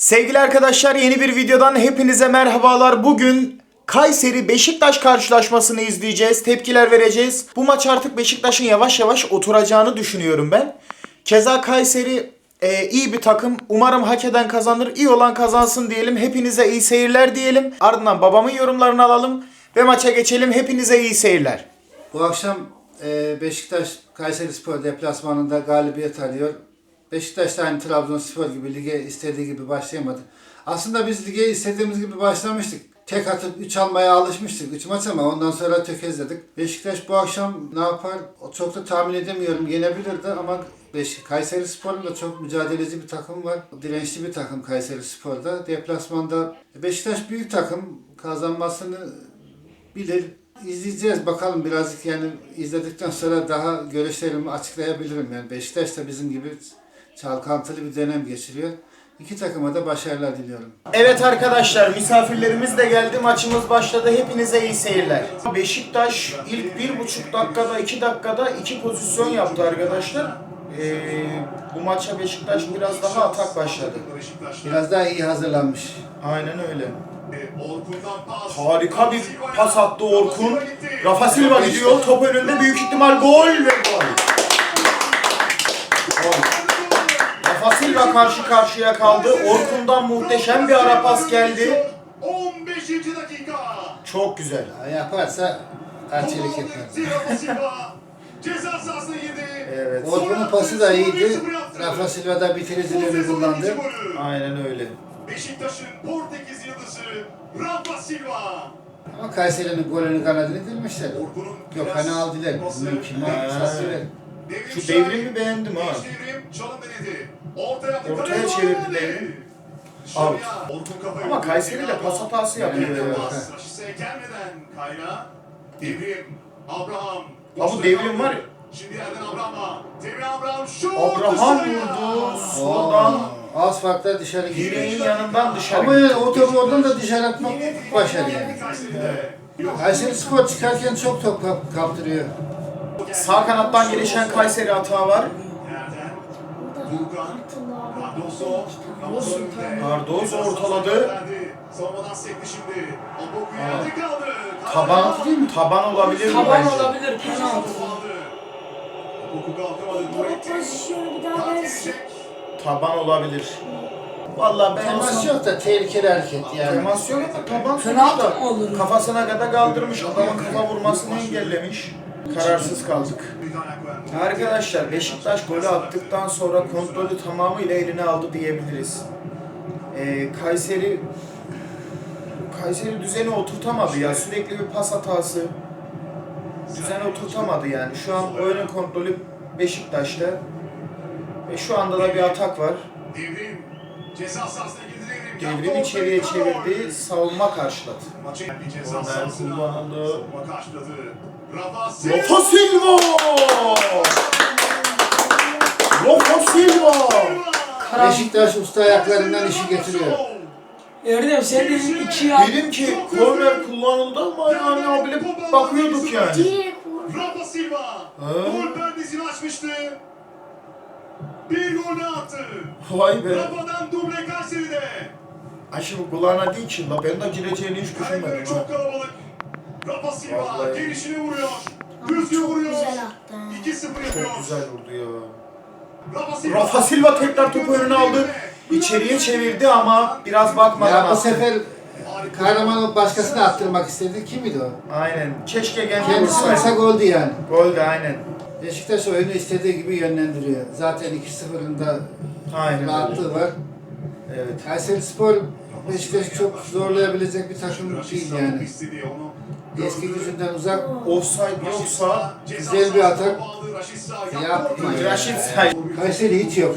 Sevgili arkadaşlar yeni bir videodan hepinize merhabalar. Bugün Kayseri Beşiktaş karşılaşmasını izleyeceğiz. Tepkiler vereceğiz. Bu maç artık Beşiktaş'ın yavaş yavaş oturacağını düşünüyorum ben. Keza Kayseri e, iyi bir takım. Umarım hak eden kazanır. İyi olan kazansın diyelim. Hepinize iyi seyirler diyelim. Ardından babamın yorumlarını alalım ve maça geçelim. Hepinize iyi seyirler. Bu akşam e, Beşiktaş Kayseri Spor deplasmanında galibiyet alıyor. Beşiktaş da aynı Trabzonspor gibi lige istediği gibi başlayamadı. Aslında biz lige istediğimiz gibi başlamıştık. Tek atıp 3 almaya alışmıştık 3 maç ama ondan sonra tökezledik. Beşiktaş bu akşam ne yapar? O Çok da tahmin edemiyorum. Yenebilirdi ama Beş Kayseri Spor'un da çok mücadeleci bir takım var. Dirençli bir takım Kayseri Spor'da. Deplasmanda Beşiktaş büyük takım kazanmasını bilir. İzleyeceğiz bakalım birazcık yani izledikten sonra daha görüşlerimi açıklayabilirim. Yani Beşiktaş da bizim gibi çalkantılı bir dönem geçiriyor. İki takıma da başarılar diliyorum. Evet arkadaşlar misafirlerimiz de geldi. Maçımız başladı. Hepinize iyi seyirler. Beşiktaş ilk bir buçuk dakikada iki dakikada iki pozisyon yaptı arkadaşlar. Ee, bu maça Beşiktaş biraz daha atak başladı. Biraz daha iyi hazırlanmış. Aynen öyle. Harika bir pas attı Orkun. Rafa Silva gidiyor. Top önünde büyük ihtimal gol ve gol. Gol. Silva karşı karşıya kaldı. Orkun'dan muhteşem bir ara pas geldi. 15. dakika. Çok güzel. Ya Yaparsa Arçelik yapar. Rafa Silva ceza sahasına girdi. Evet. Orkun'un pası da iyiydi. Rafa Silva da sezonun kullandı. Aynen öyle. Beşiktaş'ın Portekiz yıldızı Rafa Silva. Ama Kayseri'nin golünü kanadını dilmişler. Orkun'un Yok hani aldılar. Mümkün. Devrim Şu devrimi beğendim ha. Devrim çalım denedi. Ortaya kaleye çevirdi doğru. devrim. Dışarıya. Out. Ama. Kayseri de pas hatası yapıyor. Devrim Evet. pas. Raşit'e gelmeden Kayra. Devrim. Abraham. Ha bu devrim var ya. Şimdi yerden Abraham'a. Devrim Abraham şut. Abraham vurdu. Soldan Az farkla dışarı gidiyor. direğin yanından dışarı Ama yani gitti. o topu oradan da dışarı atmak başarı yani. Kayseri Spor çıkarken çok top kap- kaptırıyor. Sağ kanattan gelişen Kayseri hatağı var. Durgan. Cardoso. Cardoso ortaladı. Savunmadan sekti şimdi. Aboku yerde kaldı. Taban taban olabilir mi Taban olabilir penaltı. Aboku kalkamadı. Nurettin. Pozisyonu bir daha Kart versin. yiyecek. Taban olabilir. Vallahi ben Temas yok da tehlikeli hareket yani. temas yok ama taban Penaltı olur? kafasına kadar kaldırmış. Adamın kafa vurmasını engellemiş. Kararsız kaldık. Arkadaşlar Beşiktaş golü attıktan sonra kontrolü tamamıyla eline aldı diyebiliriz. Ee, Kayseri Kayseri düzeni oturtamadı ya. Sürekli bir pas hatası. Düzeni oturtamadı yani. Şu an oyunun kontrolü Beşiktaş'ta. Ve şu anda da bir atak var. Devrim. İçeriye çevirdi. Savunma karşıladı. Maçı bir ceza Korner kullanıldı. Rafa Silva. Rafa Silva! Rafa Silva! Beşiktaş usta ayaklarından işi getiriyor. Erdem sen dedin iki yap. Dedim ki korner kullanıldı ama yani abiyle bakıyorduk yani. Rafa Silva. Gol perdesini açmıştı. Bir gol daha attı. Vay be. Rafa'dan duble Kayseri'de. Ay şimdi kulağına değil ki la ben de gireceğini hiç düşünmedim ha. çok kalabalık. Rafa Silva Vallahi. gelişini vuruyor. Düzgün vuruyor. güzel attı. 2-0 yapıyor. Çok güzel vurdu ya. Rafa Silva, Rafa Silva tekrar topu önüne aldı. İçeriye çevirdi ama biraz bakmadan Ya bu attı. sefer kahramanı başkasına attırmak istedi. Kimdi o? Aynen. Keşke kendi Kendisi olsa vursaydı. goldü yani. Gol de aynen. Beşiktaş oyunu istediği gibi yönlendiriyor. Zaten 2-0'ın da Aynen öyle. rahatlığı var. Evet. Kayseri Spor Beşiktaş'ı çok zorlayabilecek bir takım değil yani. onu Eski gücünden uzak. Offside yoksa güzel bir atak. topu aldı. Raşit Say. Kayseri hiç yok.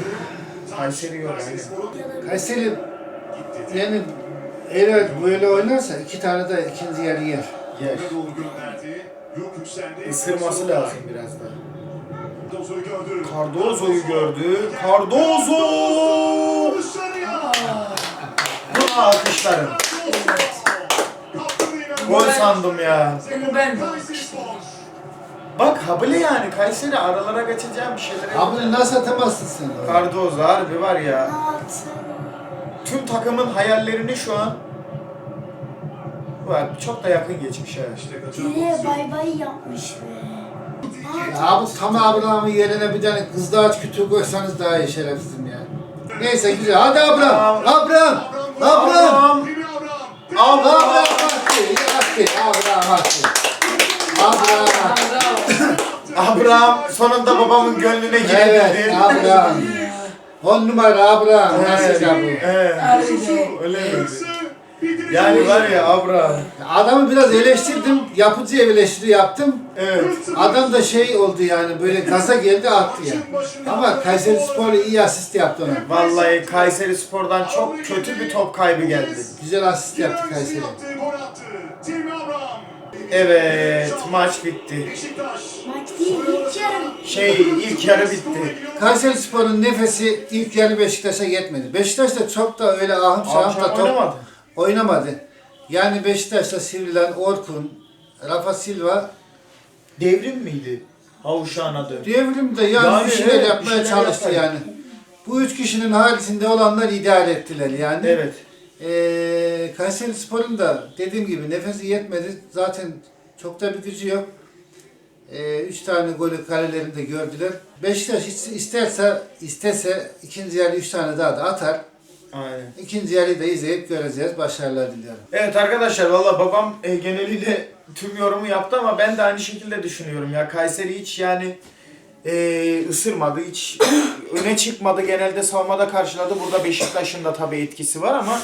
Kayseri yok, Kayseri aynen. Kayseri yani eğer böyle oynarsa iki tane de ikinci yarı yer. Yer. Isırması lazım biraz da. Cardozo'yu gördü. Cardozo! Buna alkışlarım. Gol sandım ya. Bunu ben de. Bak habile yani Kayseri aralara geçeceğim bir şeyler. Abi nasıl atamazsın sen? oraya? Cardozo harbi var ya. Tüm takımın hayallerini şu an Bak çok da yakın geçmiş ha. İşte pozisyon. bay bay yapmış be. Ya bu tam Abraham'ın yerine bir tane kızdıraç kütüğü koysanız daha iyi şerefsizim ya. Neyse güzel. Hadi Abraham. Abraham. Abraham. Abraham! Kimi Abraham? Abraham! Abraham attı. Attı. Abraham. Abraham sonunda babamın gönlüne girebildi. Evet Abraham. On numara Abraham. Nasıl Evet, ya bu? evet. Öyle mi? Yani var ya Abraham. Adamı biraz eleştirdim. Yapıcı eleştiri yaptım. Evet. Adam da şey oldu yani böyle gaza geldi attı ya. Ama Kayseri Spor'la iyi asist yaptı ona. Vallahi Kayseri Spor'dan çok kötü bir top kaybı geldi. Güzel asist yaptı Kayseri. Evet maç bitti. Beşiktaş. Maç değil ilk yarı. Şey ilk yarı bitti. Kayseri Spor'un nefesi ilk yarı Beşiktaş'a yetmedi. Beşiktaş da çok da öyle ahım şahım da top oynamadı. oynamadı. Yani Beşiktaş'ta sivrilen Orkun, Rafa Silva Devrim miydi? Havuşağına dön. devrimde yani, Yani bir şeyler evet, yapmaya bir şeyler çalıştı yapar. yani. Bu üç kişinin haricinde olanlar idare ettiler yani. Evet. Ee, Kayseri Spor'un da dediğim gibi nefesi yetmedi. Zaten çok da bir gücü yok. Ee, üç tane golü kalelerinde gördüler. Beşiktaş is- isterse istese ikinci yarı üç tane daha da atar. Aynen. İkinci yarıyı da izleyip göreceğiz. Başarılar diliyorum. Evet arkadaşlar valla babam e, geneliyle tüm yorumu yaptı ama ben de aynı şekilde düşünüyorum ya. Kayseri hiç yani e, ısırmadı, hiç öne çıkmadı. Genelde savunmada karşıladı. Burada Beşiktaş'ın da tabii etkisi var ama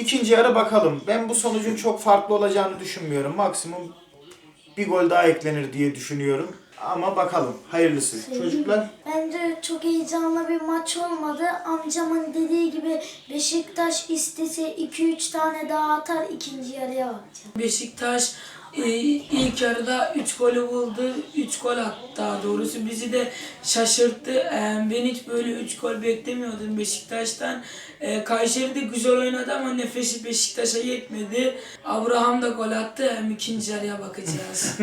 ikinci yarı bakalım. Ben bu sonucun çok farklı olacağını düşünmüyorum. Maksimum bir gol daha eklenir diye düşünüyorum. Ama bakalım. Hayırlısı. Çocuklar Bence çok heyecanlı bir maç olmadı. Amcamın dediği gibi Beşiktaş istese 2-3 tane daha atar ikinci yarıya bakacağım. Beşiktaş ilk yarıda 3 golü buldu. 3 gol attı daha doğrusu. Bizi de şaşırttı. E, ben hiç böyle 3 gol beklemiyordum Beşiktaş'tan. E, Kayseri de güzel oynadı ama nefesi Beşiktaş'a yetmedi. Abraham da gol attı. Hem ikinci yarıya bakacağız.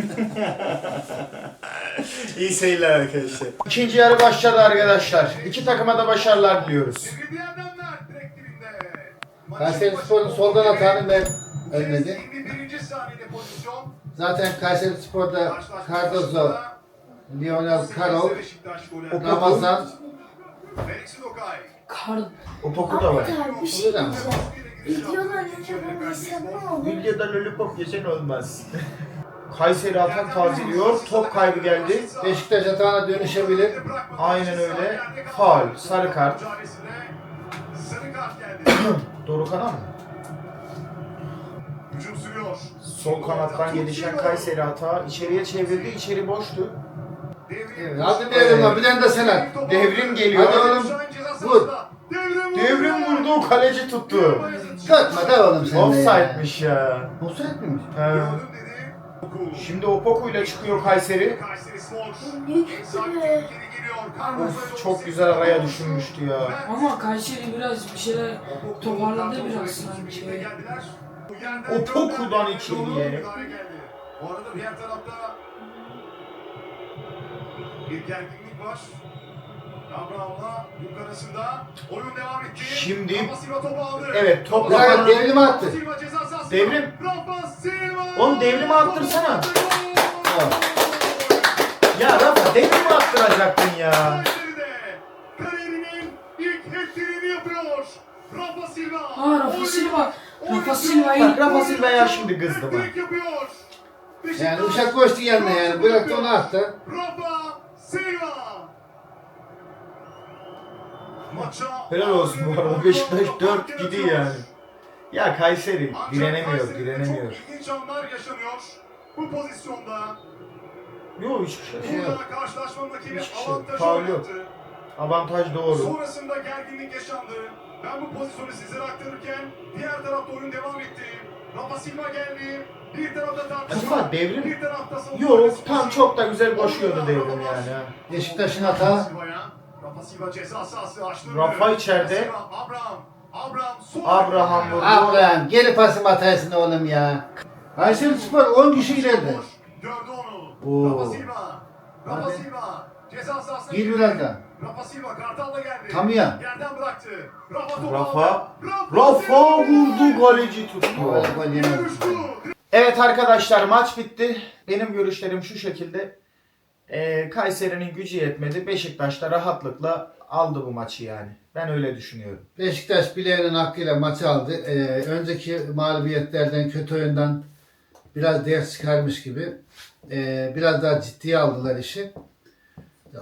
iyi seyirler arkadaşlar. İkinci yarı başladı arkadaşlar. İki takıma da başarılar diliyoruz. Kayseri Spor'un soldan atanı ben önledi. 21. saniyede pozisyon. Zaten Kayseri Spor'da Cardozo, Lionel Karol. Ramazan. Kar Opoku da var. Bir şey diyeceğim. Videodan önce bunu ne olur? Videoda lollipop yesen olmaz. Kayseri atak tazeliyor. Top kaybı geldi. Beşiktaş atağına dönüşebilir. Aynen öyle. Faul, sarı kart. Mücadelesine Sarı kart geldi. Dorukhan'a mı? Sürüyor. Sol kanattan gelişen Kayseri hata içeriye çevirdi. İçeri boştu. Evet, hadi diyelim lan bir tane de sen at. Devrim geliyor. Hadi oğlum. Vur. Devrim vurdu. Devrim vurdu, kaleci tuttu. Kalkma da oğlum sen. Offside'miş ya. Offside miymiş? He. Şimdi Opoku ile çıkıyor Kayseri. Of, çok güzel araya düşünmüştü ya. ama Kayseri biraz bir şeyler toparladı biraz sanki. O Poku'dan gönderdi. içeriye. Bu arada diğer tarafta bir gerginlik var. Abraham'la Yuk arasında oyun devam etti. Şimdi- Rafa Silva topu aldı. Evet, top Rafa'nın- devrim attı. Rafa Silva ceza sahasında. Devrim. Rafa Silva. Oğlum devrimi attırsana. Ya Rafa devrim attıracaktın ya. Kariyerinin ilk hat-trick'ini yapıyor. Rafa Silva. Aa Rafa Silva. Rafa Silva'yı Bak Rafa Silva'ya şimdi kızdı bak. Yani uşak koştu yanına yani. Bıraktı onu attı. Rafa Silva. Maça Helal olsun bu arada. Beşiktaş 4 gidiyor yani. Ya Kayseri Ancak direnemiyor, direnemiyor. Çok ilginç anlar yaşanıyor. Bu pozisyonda Yok hiçbir şey yok. burada karşılaşmanın rakibi Hiçbir şey. Avantaj doğru. Sonrasında gerginlik yaşandı. Ben bu pozisyonu sizlere aktarırken diğer tarafta oyun devam etti. Rafa Silva geldi. Bir tarafta tartışma. Acaba devrim- Bir tarafta savunma Yok tam çok da güzel koşuyordu devrim yani. ha. Beşiktaş'ın hata. Rafa Silva ceza sahası açtı. Rafa içeride. Abraham. Abraham. sol Abraham vurdu. Abraham geri pasım atarsın oğlum ya. Kayseri Spor 10 kişi ileride. Gördü onu. Oo. Rafa Silva. Rafa. Silva. Ceza sahasına girdi. biraz. Rafa Silva Kartal'la geldi. Tam ya. Yerden bıraktı. Rafa topu Rafa. Rafa vurdu kaleci tuttu. Evet arkadaşlar maç bitti. Benim görüşlerim şu şekilde. Ee, Kayseri'nin gücü yetmedi. Beşiktaş da rahatlıkla aldı bu maçı yani. Ben öyle düşünüyorum. Beşiktaş bileğinin hakkıyla maçı aldı. Ee, önceki mağlubiyetlerden, kötü oyundan biraz ders çıkarmış gibi. Ee, biraz daha ciddiye aldılar işi.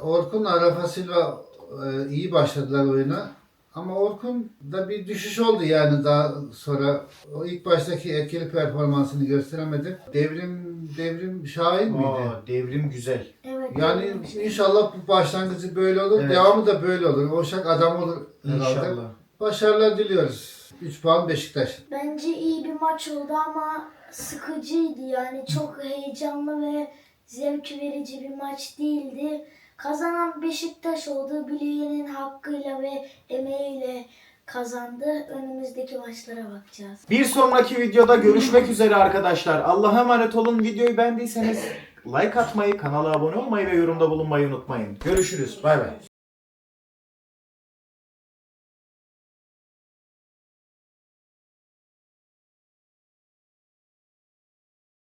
Orkun'la Rafa Silva e, iyi başladılar oyuna. Ama Orkun'da bir düşüş oldu yani daha sonra. O ilk baştaki etkili performansını gösteremedi. Devrim Devrim Şahin miydi? Aa, devrim güzel. Evet. Yani inşallah bu başlangıcı böyle olur. Evet. Devamı da böyle olur. Oşak adam olur herhalde. İnşallah. Başarılar diliyoruz. 3 puan Beşiktaş. Bence iyi bir maç oldu ama sıkıcıydı yani çok heyecanlı ve zevk verici bir maç değildi. Kazanan Beşiktaş oldu. Bileğinin hakkıyla ve emeğiyle kazandı. Önümüzdeki maçlara bakacağız. Bir sonraki videoda görüşmek üzere arkadaşlar. Allah'a emanet olun. Videoyu beğendiyseniz like atmayı, kanala abone olmayı ve yorumda bulunmayı unutmayın. Görüşürüz. Bay bay.